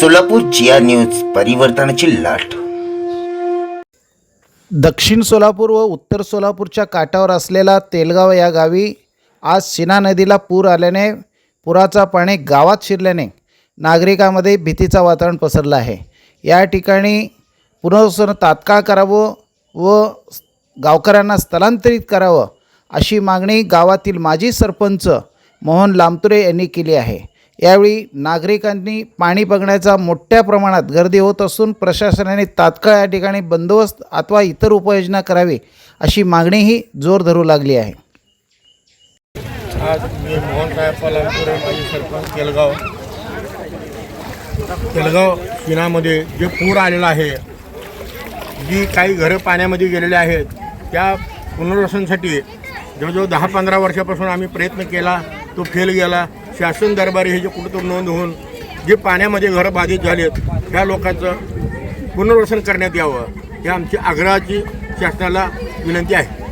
सोलापूर जिया news परिवर्तनाची लाट. दक्षिण सोलापूर व उत्तर सोलापूरच्या काठावर असलेला तेलगाव या गावी आज शिना नदीला पूर आल्याने पुराचा पाणी गावात शिरल्याने नागरिकांमध्ये भीतीचा वातावरण पसरलं आहे. या ठिकाणी पुनर्वसन तात्काळ करावं व गावकऱ्यांना स्थलांतरित करावं अशी मागणी गावातील माजी सरपंच मोहन लामतुरे यांनी केली आहे. यावेळी नागरिकांनी पाणी बघण्याचा मोठ्या प्रमाणात गर्दी होत असून प्रशासनाने तात्काळ या ठिकाणी बंदोबस्त अथवा इतर उपाययोजना करावी अशी मागणीही जोर धरू लागली आहे. आज मी मोहनसाहेब पलांपुरे माजी सरपंच केलगाव. केलगाव शिनामध्ये जे पूर आलेलं आहे जी काही घरं पाण्यामध्ये गेलेले आहेत त्या पुनर्वसनासाठी जवळजवळ दहा पंधरा वर्षापासून आम्ही प्रयत्न केला तो फेल गेला. शासन दरबारी हे जे कुठंतरी नोंद होऊन जे पाण्यामध्ये घरं बाधित झालेत त्या लोकांचं पुनर्वसन करण्यात यावं ही आमची आग्रहाची शासनाला विनंती आहे.